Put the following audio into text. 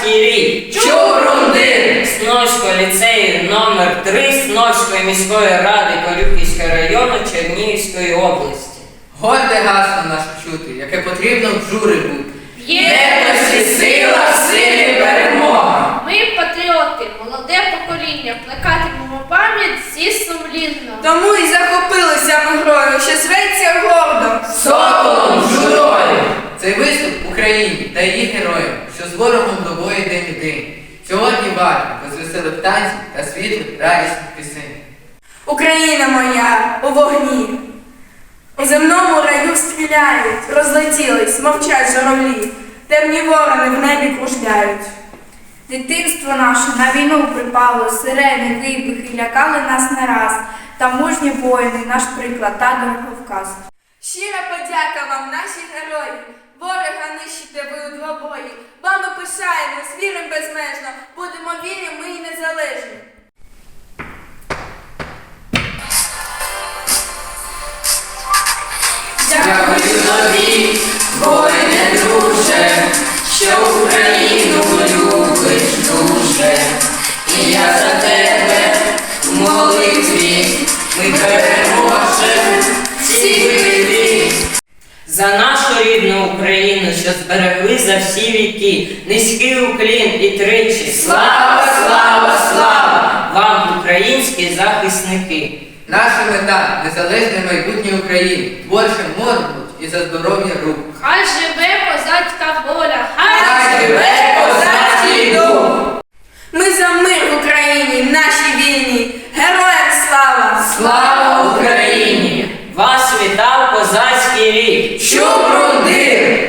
Вас вітає козацький рік. Чурундин! Сновського ліцею номер 3 Сновської міської ради Корюківського району Чернігівської області. Горде гасло наше чути, яке потрібно в жури бути. Єдності сила, в силі перемога. Ми патріоти, молоде покоління, плекатимемо пам'ять зі сумлінно. Тому і захопилися ми грою, що зветься гордо. Соколом журою! Цей виступ Україні та її героям, що з ворогом до бою день і день. Сьогодні варто розвеселих танців та світлих радісних пісень. Україна моя у вогні. У земному раю стріляють, розлетілись, мовчать журавлі, темні ворони в небі кружляють. Дитинство наше на війну припало, сирени, вибухи лякали нас не раз. Та мужні воїни, наш приклад та дороговказ. Щира подяка вам, наші герої. Ворога двобої. Вами пишаємось, вірим безмежно. Будемо вільні, ми і незалежні. Дякую тобі, воїне друже, що Україну нашу рідну Україну, що зберегли за всі віки, низький уклін і тричі. Слава, слава, слава! Вам, українські захисники! Наша мета незалежне майбутнє України, творче моргнуть і за здоров'я рук. Хай живе козацька воля, рік! Чубрундир!